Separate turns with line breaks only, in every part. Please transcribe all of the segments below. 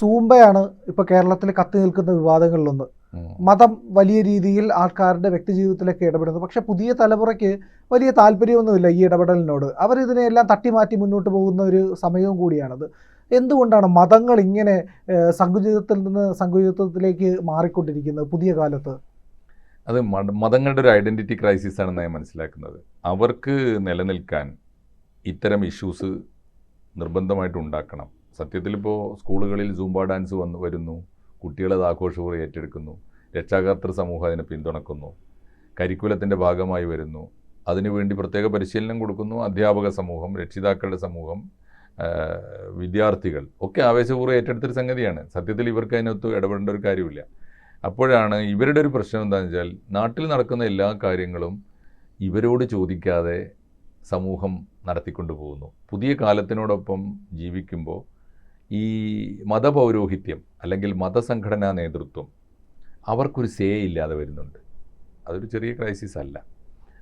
സൂംബയാണ് ഇപ്പോൾ കേരളത്തിൽ കത്തി നിൽക്കുന്ന വിവാദങ്ങളിലൊന്ന്. മതം വലിയ രീതിയിൽ ആൾക്കാരുടെ വ്യക്തി ജീവിതത്തിലേക്ക് ഇടപെടുന്നു. പക്ഷെ പുതിയ തലമുറയ്ക്ക് വലിയ താല്പര്യമൊന്നുമില്ല ഈ ഇടപെടലിനോട്. അവരിതിനെല്ലാം തട്ടിമാറ്റി മുന്നോട്ട് പോകുന്ന ഒരു സമയവും കൂടിയാണത്. എന്തുകൊണ്ടാണ് മതങ്ങൾ ഇങ്ങനെ സങ്കുചിതത്തിൽ നിന്ന് സങ്കുചിതത്തിലേക്ക് മാറിക്കൊണ്ടിരിക്കുന്നത് പുതിയ കാലത്ത്?
അത് മതങ്ങളുടെ ഒരു ഐഡന്റിറ്റി ക്രൈസിസ് ആണെന്ന് ഞാൻ മനസ്സിലാക്കുന്നത്. അവർക്ക് നിലനിൽക്കാൻ ഇത്തരം ഇഷ്യൂസ് നിർബന്ധമായിട്ട് ഉണ്ടാക്കണം. സത്യത്തിൽ ഇപ്പോൾ സ്കൂളുകളിൽ സൂംബ ഡാൻസ് വന്ന് വരുന്നു കുട്ടികളത് ആഘോഷപൂർവം ഏറ്റെടുക്കുന്നു രക്ഷാകർത്തൃ സമൂഹം അതിനെ പിന്തുണക്കുന്നു കരിക്കുലത്തിന്റെ ഭാഗമായി വരുന്നു അതിനുവേണ്ടി പ്രത്യേക പരിശീലനം കൊടുക്കുന്നു അധ്യാപക സമൂഹം രക്ഷിതാക്കളുടെ സമൂഹം വിദ്യാർത്ഥികൾ ഒക്കെ ആവേശപൂർവം ഏറ്റെടുത്തൊരു സംഗതിയാണ്. സത്യത്തിൽ ഇവർക്ക് അതിനകത്ത് ഇടപെടേണ്ട ഒരു കാര്യമില്ല. അപ്പോഴാണ് ഇവരുടെ ഒരു പ്രശ്നം എന്താണെന്ന് വെച്ചാൽ നാട്ടിൽ നടക്കുന്ന എല്ലാ കാര്യങ്ങളും ഇവരോട് ചോദിക്കാതെ സമൂഹം നടത്തിക്കൊണ്ടു പോകുന്നു പുതിയ കാലത്തിനോടൊപ്പം ജീവിക്കുമ്പോൾ ഈ മതപൗരോഹിത്യം അല്ലെങ്കിൽ മതസംഘടനാ നേതൃത്വം അവർക്കൊരു സേ ഇല്ലാതെ വരുന്നുണ്ട്. അതൊരു ചെറിയ ക്രൈസിസ് അല്ല.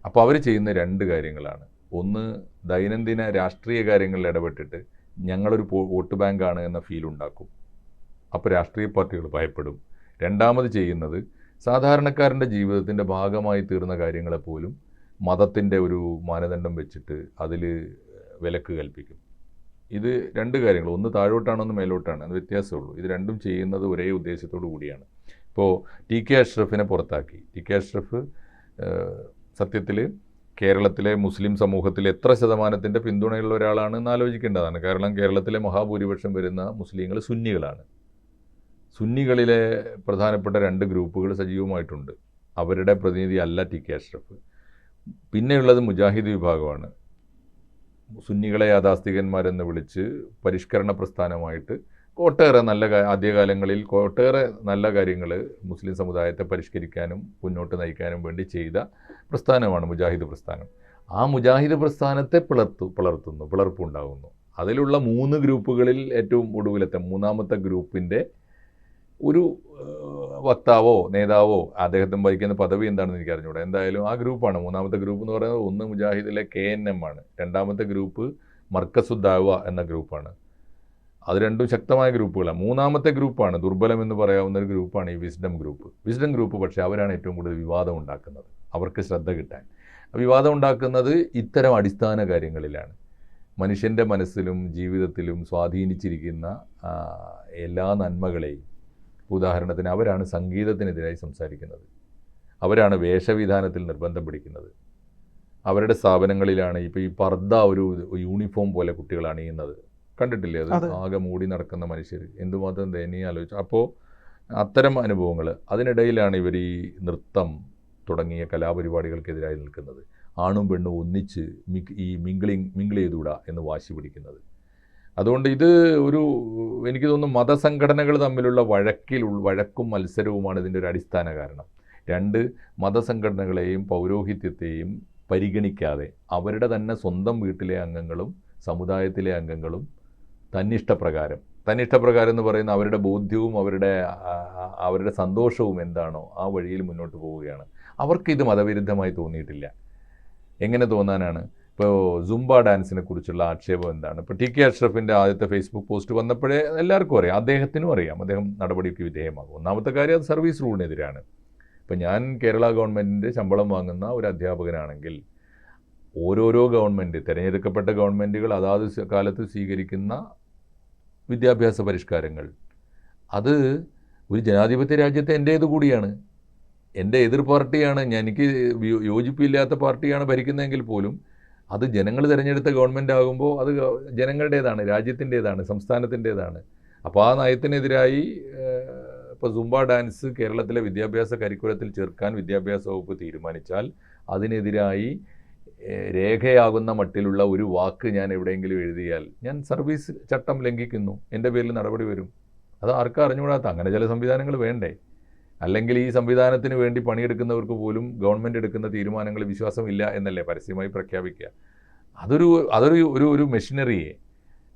അപ്പോൾ അവർ ചെയ്യുന്ന രണ്ട് കാര്യങ്ങളാണ്. ഒന്ന് ദൈനംദിന രാഷ്ട്രീയ കാര്യങ്ങളിൽ ഇടപെട്ടിട്ട് ഞങ്ങളൊരു വോട്ട് ബാങ്കാണ് എന്ന ഫീൽ ഉണ്ടാക്കും. അപ്പോൾ രാഷ്ട്രീയ പാർട്ടികൾ ഭയപ്പെടും. രണ്ടാമത് ചെയ്യുന്നത് സാധാരണക്കാരന്റെ ജീവിതത്തിന്റെ ഭാഗമായി തീർന്ന കാര്യങ്ങളെപ്പോലും മതത്തിന്റെ ഒരു മാനദണ്ഡം വെച്ചിട്ട് അതിൽ വിലക്ക് കൽപ്പിക്കും. ഇത് രണ്ട് കാര്യങ്ങൾ. ഒന്ന് താഴോട്ടാണ് ഒന്ന് മേലോട്ടാണ്. അത് വ്യത്യാസമുള്ളൂ ഇത് രണ്ടും ചെയ്യുന്നത് ഒരേ ഉദ്ദേശത്തോടു കൂടിയാണ്. ഇപ്പോൾ ടി കെ അഷ്റഫിനെ പുറത്താക്കി. ടി കെ അഷ്റഫ് സത്യത്തിൽ കേരളത്തിലെ മുസ്ലിം സമൂഹത്തിൽ എത്ര ശതമാനത്തിന്റെ പിന്തുണയുള്ള ഒരാളാണ് എന്ന് ആലോചിക്കേണ്ടതാണ്. കാരണം കേരളത്തിലെ മഹാഭൂരിപക്ഷം വരുന്ന മുസ്ലിങ്ങൾ സുന്നികളാണ്. സുന്നികളിലെ പ്രധാനപ്പെട്ട രണ്ട് ഗ്രൂപ്പുകൾ സജീവമായിട്ടുണ്ട്. അവരുടെ പ്രതിനിധി അല്ല ടി കെ അഷ്റഫ്. പിന്നെയുള്ളത് മുജാഹിദ് വിഭാഗമാണ്. സുന്നികളെ യാഥാസ്ഥികന്മാരെന്ന് വിളിച്ച് പരിഷ്കരണ പ്രസ്ഥാനമായിട്ട് ഒട്ടേറെ നല്ല ആദ്യകാലങ്ങളിൽ ഒട്ടേറെ നല്ല കാര്യങ്ങൾ മുസ്ലിം സമുദായത്തെ പരിഷ്കരിക്കാനും മുന്നോട്ട് നയിക്കാനും വേണ്ടി ചെയ്ത പ്രസ്ഥാനമാണ് മുജാഹിദ് പ്രസ്ഥാനം. ആ മുജാഹിദ് പ്രസ്ഥാനത്തെ പിളർത്തു പിളർത്തുന്നു പിളർപ്പുണ്ടാകുന്നു. അതിലുള്ള മൂന്ന് ഗ്രൂപ്പുകളിൽ ഏറ്റവും ഒടുവിലത്തെ മൂന്നാമത്തെ ഗ്രൂപ്പിന്റെ ഒരു വക്താവോ നേതാവോ അദ്ദേഹത്തിന് വഹിക്കുന്ന പദവി എന്താണെന്ന് എനിക്ക് അറിഞ്ഞൂടാ എന്തായാലും ആ ഗ്രൂപ്പാണ്. മൂന്നാമത്തെ ഗ്രൂപ്പ് എന്ന് പറയുന്നത് ഒന്ന് മുജാഹിദിലെ കെ എൻ എം ആണ്. രണ്ടാമത്തെ ഗ്രൂപ്പ് മർക്കസുദ്ദാവ എന്ന ഗ്രൂപ്പാണ്. അത് രണ്ടും ശക്തമായ ഗ്രൂപ്പുകളാണ് മൂന്നാമത്തെ ഗ്രൂപ്പാണ് ദുർബലം എന്ന് പറയാവുന്ന ഒരു ഗ്രൂപ്പാണ് ഈ വിസ്ഡം ഗ്രൂപ്പ്. വിസ്ഡം ഗ്രൂപ്പ് പക്ഷേ അവരാണ് ഏറ്റവും കൂടുതൽ വിവാദം ഉണ്ടാക്കുന്നത്. അവർക്ക് ശ്രദ്ധ കിട്ടാൻ. വിവാദം ഉണ്ടാക്കുന്നത് ഇത്തരം അടിസ്ഥാന കാര്യങ്ങളിലാണ്. മനുഷ്യന്റെ മനസ്സിലും ജീവിതത്തിലും സ്വാധീനിച്ചിരിക്കുന്ന എല്ലാ നന്മകളെയും ഉദാഹരണത്തിന് അവരാണ് സംഗീതത്തിനെതിരായി സംസാരിക്കുന്നത്. അവരാണ് വേഷവിധാനത്തിൽ നിർബന്ധം പിടിക്കുന്നത്. അവരുടെ സ്ഥാപനങ്ങളിലാണ് ഇപ്പോൾ ഈ പർദ്ദ ഒരു യൂണിഫോം പോലെ കുട്ടികൾ അണിയുന്നത്. കണ്ടിട്ടില്ലേ? അത് ആകെ മൂടി നടക്കുന്ന മനുഷ്യർ. എന്തുമാത്രം ദയനീയ ആലോചിച്ചു അപ്പോൾ അത്തരം അനുഭവങ്ങൾ അതിനിടയിലാണ് ഇവർ ഈ നൃത്തം തുടങ്ങിയ കലാപരിപാടികൾക്കെതിരായി നിൽക്കുന്നത്. ആണും പെണ്ണും ഒന്നിച്ച് മിക് ഈ മിംഗ്ലിങ് മിങ്കിൾ ചെയ്തുകൂടാ എന്ന് വാശി പിടിക്കുന്നത്. അതുകൊണ്ട് ഇത് ഒരു എനിക്ക് തോന്നുന്നു മതസംഘടനകൾ തമ്മിലുള്ള വഴക്കിൽ വഴക്കും മത്സരവുമാണ് ഇതിന്റെ ഒരു അടിസ്ഥാന കാരണം. രണ്ട് മതസംഘടനകളെയും പൗരോഹിത്യത്തെയും പരിഗണിക്കാതെ അവരുടെ തന്നെ സ്വന്തം വീട്ടിലെ അംഗങ്ങളും സമുദായത്തിലെ അംഗങ്ങളും തന്നിഷ്ടപ്രകാരം തന്നിഷ്ടപ്രകാരം എന്ന് പറയുന്ന അവരുടെ ബോധ്യവും അവരുടെ അവരുടെ സന്തോഷവും എന്താണോ ആ വഴിയിൽ മുന്നോട്ട് പോവുകയാണ്. അവർക്ക് ഇത് മതവിരുദ്ധമായി തോന്നിയിട്ടില്ല. എങ്ങനെ തോന്നാനാണ്? ഇപ്പോൾ സുംബ ഡാൻസിനെ കുറിച്ചുള്ള ആക്ഷേപം എന്താണ്? ഇപ്പോൾ ടി കെ അഷ്റഫിന്റെ ആദ്യത്തെ ഫേസ്ബുക്ക് പോസ്റ്റ് വന്നപ്പോഴേ എല്ലാവർക്കും അറിയാം. അദ്ദേഹത്തിനും അറിയാം. അദ്ദേഹം നടപടിക്ക് വിധേയമാകും. ഒന്നാമത്തെ കാര്യം അത് സർവീസ് റൂളിനെതിരാണ് ഇപ്പം ഞാൻ കേരള ഗവൺമെന്റിന്റെ ശമ്പളം വാങ്ങുന്ന ഒരു അധ്യാപകനാണെങ്കിൽ ഓരോരോ ഗവൺമെന്റ് തിരഞ്ഞെടുക്കപ്പെട്ട ഗവൺമെന്റുകൾ അതാത് കാലത്ത് സ്വീകരിക്കുന്ന വിദ്യാഭ്യാസ പരിഷ്കാരങ്ങൾ. അത് ഒരു ജനാധിപത്യ രാജ്യത്തെ എന്റെ ഇത് കൂടിയാണ്. എന്റെ എതിർ പാർട്ടിയാണ്. എനിക്ക് യോജിപ്പില്ലാത്ത പാർട്ടിയാണ് ഭരിക്കുന്നതെങ്കിൽ പോലും അത് ജനങ്ങൾ തിരഞ്ഞെടുത്ത ഗവൺമെന്റ് ആകുമ്പോൾ അത് ജനങ്ങളുടേതാണ് രാജ്യത്തിന്റേതാണ് സംസ്ഥാനത്തിന്റേതാണ് അപ്പോൾ ആ നയത്തിനെതിരായി ഇപ്പോൾ സുംബ ഡാൻസ് കേരളത്തിലെ വിദ്യാഭ്യാസ കരിക്കുലത്തിൽ ചേർക്കാൻ വിദ്യാഭ്യാസ വകുപ്പ് തീരുമാനിച്ചാൽ അതിനെതിരായി രേഖയാകുന്ന മട്ടിലുള്ള ഒരു വാക്ക് ഞാൻ എവിടെയെങ്കിലും എഴുതിയാൽ ഞാൻ സർവീസ് ചട്ടം ലംഘിക്കുന്നു. എന്റെ പേരിൽ നടപടി വരും. അത് ആർക്കും അറിഞ്ഞുകൂടാത്ത അങ്ങനെ ചില സംവിധാനങ്ങൾ വേണ്ടേ? അല്ലെങ്കിൽ ഈ സംവിധാനത്തിന് വേണ്ടി പണിയെടുക്കുന്നവർക്ക് പോലും ഗവൺമെന്റ് എടുക്കുന്ന തീരുമാനങ്ങൾ വിശ്വാസമില്ല എന്നല്ലേ പരസ്യമായി പ്രഖ്യാപിക്കുക? അതൊരു അതൊരു ഒരു ഒരു മെഷീനറിയെ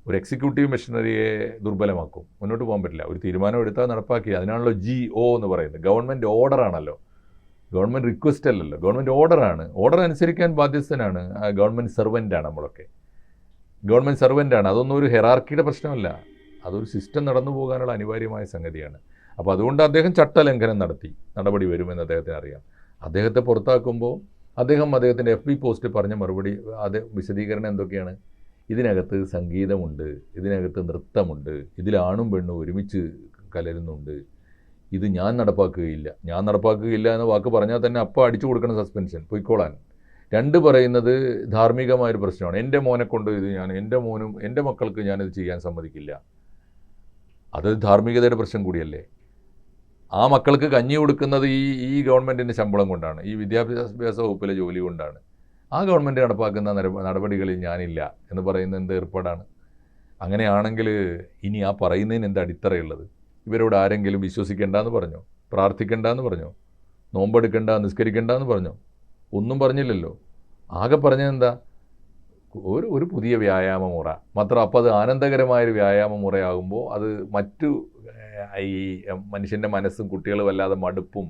ഒരു എക്സിക്യൂട്ടീവ് മെഷീനറിയെ ദുർബലമാക്കും. മുന്നോട്ട് പോകാൻ പറ്റില്ല. ഒരു തീരുമാനം എടുത്താൽ നടപ്പാക്കി. അതിനാണല്ലോ ജി ഒ എന്ന് പറയുന്നത്. ഗവൺമെന്റ് ഓർഡറാണല്ലോ ഗവൺമെന്റ് റിക്വസ്റ്റ് അല്ലല്ലോ. ഗവൺമെന്റ് ഓർഡറാണ് ഓർഡർ അനുസരിക്കാൻ ബാധ്യസ്ഥനാണ്. ഗവൺമെന്റ് സെർവന്റാണ് നമ്മളൊക്കെ. ഗവൺമെന്റ് സെർവന്റാണ് അതൊന്നും ഒരു ഹെറാർക്കിയുടെ പ്രശ്നമല്ല. അതൊരു സിസ്റ്റം നടന്നു പോകാനുള്ള അനിവാര്യമായ സംഗതിയാണ്. അപ്പോൾ അതുകൊണ്ട് അദ്ദേഹം ചട്ടലംഘനം നടത്തി. നടപടി വരുമെന്ന് അദ്ദേഹത്തിന് അറിയാം. അദ്ദേഹത്തെ പുറത്താക്കുമ്പോൾ അദ്ദേഹം അദ്ദേഹത്തിന്റെ എഫ് ബി പോസ്റ്റ് പറഞ്ഞ മറുപടി അത് വിശദീകരണം എന്തൊക്കെയാണ്? ഇതിനകത്ത് സംഗീതമുണ്ട് ഇതിനകത്ത് നൃത്തമുണ്ട് ഇതിലാണും പെണ്ണും ഒരുമിച്ച് കലരുന്നുണ്ട്. ഇത് ഞാൻ നടപ്പാക്കുകയില്ല. ഞാൻ നടപ്പാക്കുകയില്ല എന്ന വാക്ക് പറഞ്ഞാൽ തന്നെ അപ്പോൾ അടിച്ചു കൊടുക്കണം സസ്പെൻഷൻ പൊയ്ക്കോളാൻ. രണ്ട് പറയുന്നത് ധാർമ്മികമായൊരു പ്രശ്നമാണ്. എന്റെ മോനെ കൊണ്ട് ഇത് ഞാൻ എന്റെ മോനും എന്റെ മക്കൾക്ക് ഞാനിത് ചെയ്യാൻ സമ്മതിക്കില്ല. അത് ധാർമ്മികതയുടെ പ്രശ്നം കൂടിയല്ലേ? ആ മക്കൾക്ക് കഞ്ഞി കൊടുക്കുന്നത് ഈ ഈ ഗവൺമെന്റിന്റെ ശമ്പളം കൊണ്ടാണ്. ഈ വിദ്യാഭ്യാസ വകുപ്പിലെ ജോലി കൊണ്ടാണ്. ആ ഗവൺമെന്റ് നടപ്പാക്കുന്ന നടപടികളിൽ ഞാനില്ല എന്ന് പറയുന്ന എന്ത് ഏർപ്പാടാണ്? അങ്ങനെയാണെങ്കിൽ ഇനി ആ പറയുന്നതിന് എന്ത് അടിത്തറയുള്ളത്? ഇവരോട് ആരെങ്കിലും വിശ്വസിക്കേണ്ട എന്ന് പറഞ്ഞോ? പ്രാർത്ഥിക്കേണ്ട എന്ന് പറഞ്ഞോ? നോമ്പെടുക്കേണ്ട നിസ്കരിക്കേണ്ട എന്ന് പറഞ്ഞോ? ഒന്നും പറഞ്ഞില്ലല്ലോ. ആകെ പറഞ്ഞതെന്താ ഒരു ഒരു പുതിയ വ്യായാമ മുറ മാത്രം അപ്പോൾ അത് ആനന്ദകരമായൊരു വ്യായാമ മുറയാകുമ്പോൾ അത് മറ്റു ഈ മനുഷ്യന്റെ മനസ്സും കുട്ടികൾ വല്ലാതെ മടുപ്പും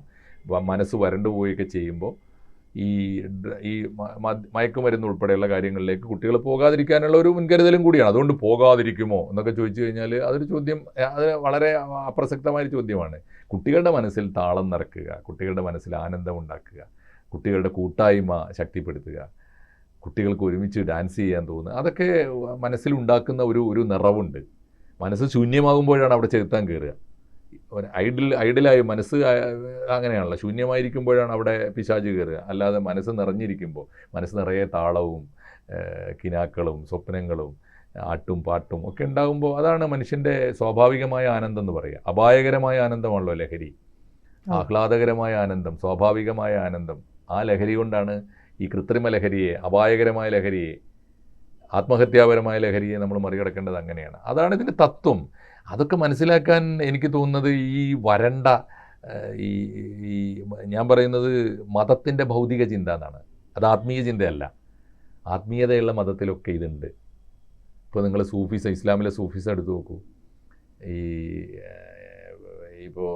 മനസ്സ് വരണ്ടു പോവുകയൊക്കെ ചെയ്യുമ്പോൾ ഈ ഈ മയക്കുമരുന്ന് ഉൾപ്പെടെയുള്ള കാര്യങ്ങളിലേക്ക് കുട്ടികൾ പോകാതിരിക്കാനുള്ള ഒരു മുൻകരുതലും കൂടിയാണ്. അതുകൊണ്ട് പോകാതിരിക്കുമോ എന്നൊക്കെ ചോദിച്ചു കഴിഞ്ഞാൽ അതൊരു ചോദ്യം അത് വളരെ അപ്രസക്തമായ ചോദ്യമാണ്. കുട്ടികളുടെ മനസ്സിൽ താളം നിറക്കുക കുട്ടികളുടെ മനസ്സിൽ ആനന്ദം ഉണ്ടാക്കുക കുട്ടികളുടെ കൂട്ടായ്മ ശക്തിപ്പെടുത്തുക കുട്ടികൾക്ക് ഒരുമിച്ച് ഡാൻസ് ചെയ്യാൻ തോന്നുക അതൊക്കെ മനസ്സിലുണ്ടാക്കുന്ന ഒരു ഒരു നിറവുണ്ട്. മനസ്സ് ശൂന്യമാകുമ്പോഴാണ് അവിടെ ചെലുത്താൻ കയറുക ഒരു ഐഡിൽ ഐഡിലായി മനസ്സ് അങ്ങനെയാണല്ലോ. ശൂന്യമായിരിക്കുമ്പോഴാണ് അവിടെ പിശാജ് കയറുക അല്ലാതെ മനസ്സ് നിറഞ്ഞിരിക്കുമ്പോൾ മനസ്സ് നിറയെ താളവും കിനാക്കളും സ്വപ്നങ്ങളും ആട്ടും പാട്ടും ഒക്കെ ഉണ്ടാകുമ്പോൾ അതാണ് മനുഷ്യന്റെ സ്വാഭാവികമായ ആനന്ദം എന്ന് പറയുക. അപായകരമായ ആനന്ദമാണല്ലോ ലഹരി. ആഹ്ലാദകരമായ ആനന്ദം സ്വാഭാവികമായ ആനന്ദം. ആ ലഹരി കൊണ്ടാണ് ഈ കൃത്രിമ ലഹരിയെ അപായകരമായ ലഹരിയെ ആത്മഹത്യാപരമായ ലഹരിയെ നമ്മൾ മറികടക്കേണ്ടത് അങ്ങനെയാണ്. അതാണ് ഇതിന്റെ തത്വം. അതൊക്കെ മനസ്സിലാക്കാൻ എനിക്ക് തോന്നുന്നത് ഈ വരണ്ട ഈ ഈ ഞാൻ പറയുന്നത് മതത്തിന്റെ ഭൗതിക ചിന്ത എന്നാണ്. അത് ആത്മീയ ചിന്തയല്ല. ആത്മീയതയുള്ള മതത്തിലൊക്കെ ഇതുണ്ട്. ഇപ്പോൾ നിങ്ങൾ സൂഫീസ് ഇസ്ലാമിലെ സൂഫീസ് എടുത്തു നോക്കൂ. ഈ ഇപ്പോൾ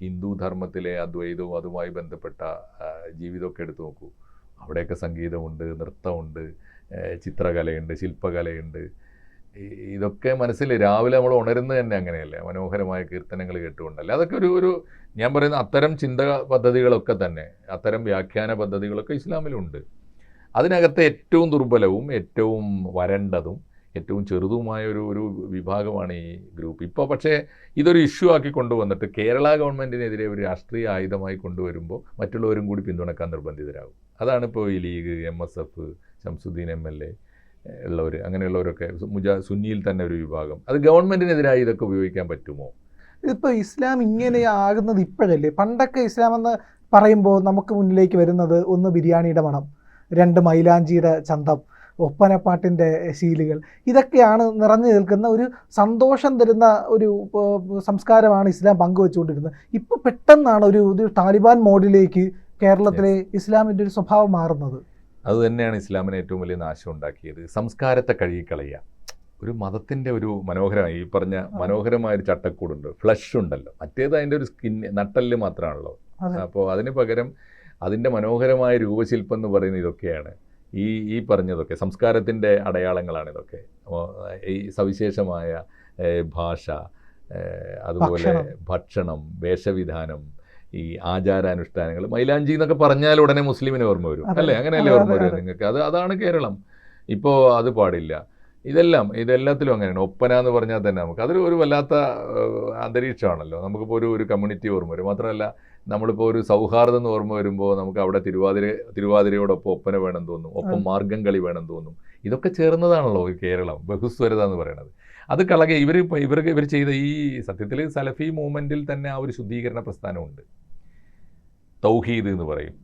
ഹിന്ദു ധർമ്മത്തിലെ അദ്വൈതവും അതുമായി ബന്ധപ്പെട്ട ജീവിതമൊക്കെ എടുത്തു നോക്കൂ. അവിടെയൊക്കെ സംഗീതമുണ്ട് നൃത്തമുണ്ട് ചിത്രകലയുണ്ട് ശില്പകലയുണ്ട്. ഇതൊക്കെ മനസ്സിൽ രാവിലെ നമ്മൾ ഉണരുന്നത് തന്നെ അങ്ങനെയല്ലേ? മനോഹരമായ കീർത്തനങ്ങൾ കേട്ടുകൊണ്ടല്ലേ? അതൊക്കെ ഒരു ഒരു ഞാൻ പറയുന്ന അത്തരം ചിന്ത പദ്ധതികളൊക്കെ തന്നെ അത്തരം വ്യാഖ്യാന പദ്ധതികളൊക്കെ ഇസ്ലാമിലുണ്ട്. അതിനകത്ത് ഏറ്റവും ദുർബലവും ഏറ്റവും വരണ്ടതും ഏറ്റവും ചെറുതുമായ ഒരു ഒരു വിഭാഗമാണ് ഈ ഗ്രൂപ്പ്. ഇപ്പോൾ പക്ഷേ ഇതൊരു ഇഷ്യൂ ആക്കി കൊണ്ടുവന്നിട്ട് കേരള ഗവൺമെന്റിനെതിരെ ഒരു രാഷ്ട്രീയ ആയുധമായി കൊണ്ടുവരുമ്പോൾ മറ്റുള്ളവരും കൂടി പിന്തുണക്കാൻ നിർബന്ധിതരാകും. അതാണ് ഇപ്പോൾ ഈ League M S F Shamsuddin M L A ഉള്ളവർ അങ്ങനെയുള്ളവരൊക്കെ മുജാ സുന്നിയിൽ തന്നെ ഒരു വിഭാഗം. അത് ഗവൺമെന്റിനെതിരായി ഇതൊക്കെ ഉപയോഗിക്കാൻ പറ്റുമോ?
ഇതിപ്പോൾ ഇസ്ലാം ഇങ്ങനെ ആകുന്നത് ഇപ്പോഴല്ലേ? പണ്ടൊക്കെ ഇസ്ലാം എന്ന് പറയുമ്പോൾ നമുക്ക് മുന്നിലേക്ക് വരുന്നത് ഒന്ന് ബിരിയാണിയുടെ മണം രണ്ട് മൈലാഞ്ചിയുടെ ചന്തം ഒപ്പനപ്പാട്ടിന്റെ ശീലുകൾ. ഇതൊക്കെയാണ് നിറഞ്ഞു നിൽക്കുന്ന ഒരു സന്തോഷം തരുന്ന ഒരു സംസ്കാരമാണ് ഇസ്ലാം പങ്കുവെച്ചുകൊണ്ടിരുന്നത്. ഇപ്പോൾ പെട്ടെന്നാണ് ഒരു ഒരു താലിബാൻ മോഡിലേക്ക് കേരളത്തിലെ ഇസ്ലാമിന്റെ ഒരു സ്വഭാവം മാറുന്നത്.
അത് തന്നെയാണ് ഇസ്ലാമിന് ഏറ്റവും വലിയ നാശം ഉണ്ടാക്കിയത്. സംസ്കാരത്തെ കഴുകിക്കളയുക. ഒരു മതത്തിന്റെ ഒരു മനോഹരമായി ഈ പറഞ്ഞ മനോഹരമായ ഒരു ചട്ടക്കൂടുണ്ട്. ഫ്ലഷ് ഉണ്ടല്ലോ. മറ്റേത് അതിന്റെ ഒരു സ്കിൻ നട്ടൽ മാത്രമാണല്ലോ. അപ്പോൾ അതിന് പകരം അതിന്റെ മനോഹരമായ രൂപശില്പം എന്ന് പറയുന്ന ഇതൊക്കെയാണ്. ഈ ഈ പറഞ്ഞതൊക്കെ സംസ്കാരത്തിന്റെ അടയാളങ്ങളാണ് ഇതൊക്കെ. ഈ സവിശേഷമായ ഭാഷ അതുപോലെ.
ഭക്ഷണം
വേഷവിധാനം ഈ ആചാരാനുഷ്ഠാനങ്ങൾ. മൈലാഞ്ചി എന്നൊക്കെ പറഞ്ഞാൽ ഉടനെ മുസ്ലിമിന് ഓർമ്മ വരും. അല്ലേ? അങ്ങനെയല്ലേ ഓർമ്മ വരും നിങ്ങൾക്ക്? അത് അതാണ് കേരളം. ഇപ്പോൾ അത് പാടില്ല. ഇതെല്ലാം ഇതെല്ലാത്തിലും അങ്ങനെയാണ്. ഒപ്പന എന്ന് പറഞ്ഞാൽ തന്നെ നമുക്ക് അതൊരു ഒരു വല്ലാത്ത അന്തരീക്ഷമാണല്ലോ. നമുക്കിപ്പോൾ ഒരു ഒരു കമ്മ്യൂണിറ്റി ഓർമ്മ വരും. മാത്രമല്ല നമ്മളിപ്പോൾ ഒരു സൗഹാർദ്ദം എന്ന് ഓർമ്മ വരുമ്പോൾ നമുക്ക് അവിടെ തിരുവാതിര തിരുവാതിരയോടൊപ്പം ഒപ്പന വേണം തോന്നും. ഒപ്പം
മാർഗംകളി
മാർഗം കളി വേണം തോന്നും. ഇതൊക്കെ ചേർന്നതാണല്ലോ ഈ കേരളം ബഹുസ്വരത എന്ന് പറയുന്നത് അത് കളകെ ഇവർ ഇവർക്ക് ഇവർ ചെയ്ത ഈ സത്യത്തിൽ സലഫി മൂവ്മെന്റിൽ തന്നെ ആ ഒരു ശുദ്ധീകരണ പ്രസ്ഥാനമുണ്ട്. തൗഹീദ് എന്ന് പറയും.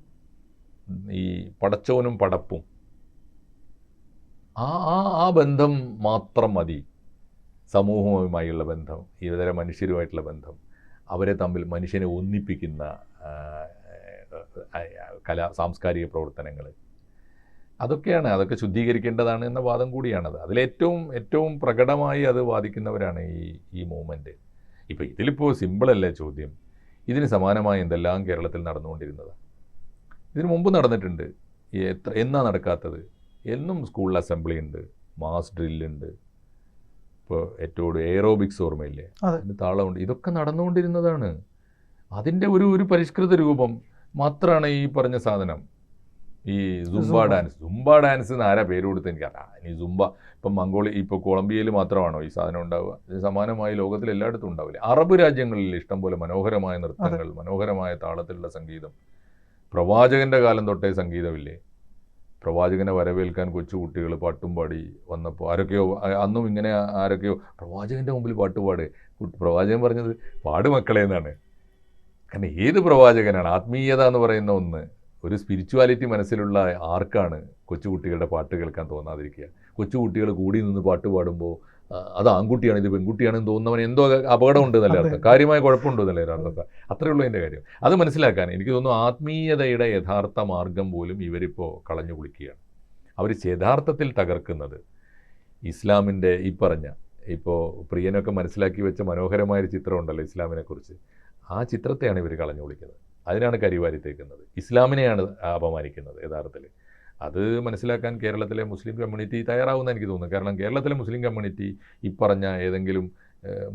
ഈ പടച്ചവനും പടപ്പും. ആ ആ ആ ബന്ധം മാത്രം മതി. സമൂഹവുമായുള്ള ബന്ധം ഇതര മനുഷ്യരുമായിട്ടുള്ള ബന്ധം. അവരെ തമ്മിൽ മനുഷ്യനെ ഒന്നിപ്പിക്കുന്ന കലാ സാംസ്കാരിക പ്രവർത്തനങ്ങൾ. അതൊക്കെയാണ് അതൊക്കെ ശുദ്ധീകരിക്കേണ്ടതാണ് എന്ന വാദം കൂടിയാണത്. അതിലേറ്റവും ഏറ്റവും പ്രകടമായി അത് വാദിക്കുന്നവരാണ് ഈ ഈ മൂവ്മെന്റ് ഇപ്പോൾ ഇതിലിപ്പോൾ സിമ്പിളല്ലേ ചോദ്യം? ഇതിന് സമാനമായി എന്തെല്ലാം കേരളത്തിൽ നടന്നുകൊണ്ടിരുന്നത്? ഇതിനു മുമ്പ് നടന്നിട്ടുണ്ട്. എത്ര എന്നാ നടക്കാത്തത്? എന്നും സ്കൂളിൽ അസംബ്ലി ഉണ്ട് മാസ് ഡ്രില്ലുണ്ട് ഇപ്പോൾ ഏറ്റവും എയറോബിക്സ് ഓർമ്മയില്ലേ?
അതിന്റെ
അതിന് താളമുണ്ട്. ഇതൊക്കെ നടന്നുകൊണ്ടിരുന്നതാണ്. അതിന്റെ ഒരു ഒരു പരിഷ്കൃത രൂപം മാത്രമാണ് ഈ പറഞ്ഞ സാധനം. ഈ സുംബ. ഡാൻസ് സുംബ ഡാൻസ് എന്ന് ആരാ പേര് കൊടുത്ത് എനിക്കറിയാം ഇനി സുംബ ഇപ്പം മംഗോളി ഇപ്പോൾ കൊളംബിയയിൽ മാത്രമാണോ ഈ സാധനം ഉണ്ടാവുക? ഇത് സമാനമായി ലോകത്തിൽ എല്ലായിടത്തും ഉണ്ടാവില്ല. അറബ് രാജ്യങ്ങളിൽ ഇഷ്ടംപോലെ മനോഹരമായ നൃത്തങ്ങൾ മനോഹരമായ താളത്തിലുള്ള സംഗീതം. പ്രവാചകന്റെ കാലം തൊട്ടേ സംഗീതമില്ലേ? പ്രവാചകനെ വരവേൽക്കാൻ കൊച്ചുകുട്ടികൾ പാട്ടും പാടി വന്നപ്പോൾ ആരൊക്കെയോ അന്നും ഇങ്ങനെ ആരൊക്കെയോ പ്രവാചകന്റെ മുമ്പിൽ പാട്ട് പാട്. പ്രവാചകൻ പറഞ്ഞത് പാട് മക്കളെ എന്നാണ്. കാരണം ഏത് പ്രവാചകനാണ്? ആത്മീയത എന്ന് പറയുന്ന ഒന്ന്. ഒരു സ്പിരിച്വാലിറ്റി മനസ്സിലുള്ള ആർക്കാണ് കൊച്ചുകുട്ടികളുടെ പാട്ട് കേൾക്കാൻ തോന്നാതിരിക്കുക? കൊച്ചുകുട്ടികൾ കൂടി നിന്ന് പാട്ട് പാടുമ്പോൾ അത് ആൺകുട്ടിയാണ് ഇത് പെൺകുട്ടിയാണെന്ന് തോന്നുന്നവൻ എന്തോ അപകടമുണ്ട് ഉണ്ട്
അതെ.
അർത്ഥം? കാര്യമായ കുഴപ്പമുണ്ട് നല്ല അർത്ഥം അത്രയേ ഉള്ളൂ എന്റെ കാര്യം. അത് മനസ്സിലാക്കാൻ എനിക്ക് തോന്നുന്നു ആത്മീയതയുടെ യഥാർത്ഥ മാർഗം പോലും ഇവരിപ്പോൾ കളഞ്ഞു കുളിക്കുകയാണ്. അവർ യഥാർത്ഥത്തിൽ തകർക്കുന്നത് ഇസ്ലാമിന്റെ ഈ പറഞ്ഞ ഇപ്പോൾ പ്രിയനൊക്കെ മനസ്സിലാക്കി വെച്ച മനോഹരമായൊരു ചിത്രം ഉണ്ടല്ലോ ഇസ്ലാമിനെക്കുറിച്ച്. ആ ചിത്രത്തെയാണ് ഇവർ കളഞ്ഞു കുളിക്കുന്നത്. അതിനാണ് കരിവാരി തേക്കുന്നത് ഇസ്ലാമിനെയാണ് അപമാനിക്കുന്നത് യഥാർത്ഥത്തിൽ. അത് മനസ്സിലാക്കാൻ കേരളത്തിലെ മുസ്ലിം കമ്മ്യൂണിറ്റി തയ്യാറാവുമെന്ന് എനിക്ക് തോന്നുന്നു. കാരണം കേരളത്തിലെ മുസ്ലിം കമ്മ്യൂണിറ്റി ഈ പറഞ്ഞ ഏതെങ്കിലും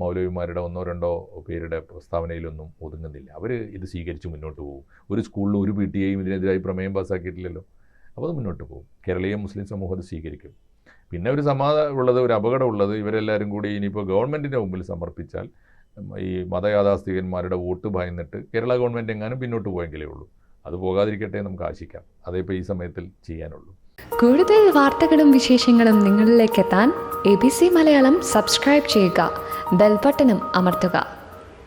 മൗലവിമാരുടെ ഒന്നോ രണ്ടോ പേരുടെ പ്രസ്താവനയിലൊന്നും ഒതുങ്ങുന്നില്ല. അവർ ഇത് സ്വീകരിച്ച് മുന്നോട്ട് പോകും ഒരു സ്കൂളിൽ ഒരു പി ടി എയും ഇതിനെതിരായി പ്രമേയം പാസ്സാക്കിയിട്ടില്ലല്ലോ. അപ്പോൾ അത് മുന്നോട്ട് പോകും കേരളീയ മുസ്ലിം സമൂഹം അത് സ്വീകരിക്കും. പിന്നെ ഒരു സമാധാനം ഉള്ളത് ഒരു അപകടമുള്ളത് ഇവരെല്ലാവരും കൂടി ഇനിയിപ്പോൾ ഗവൺമെന്റിന്റെ മുമ്പിൽ സമർപ്പിച്ചാൽ ഈ മതയാഥാസ്ഥികന്മാരുടെ വോട്ട് ഭയന്നിട്ട് കേരള ഗവൺമെന്റ് എങ്ങാനും പിന്നോട്ട് പോയെങ്കിലേ ഉള്ളൂ. അത് പോകാതിരിക്കട്ടെ നമുക്ക് ആശിക്കാം. അതേ ഇപ്പോൾ ഈ സമയത്തിൽ ചെയ്യാനുള്ളൂ.
കൂടുതൽ വാർത്തകളും വിശേഷങ്ങളും നിങ്ങളിലേക്ക് എത്താൻ A B C Malayalam subscribe ചെയ്യുക. ബെൽബട്ടനും അമർത്തുക.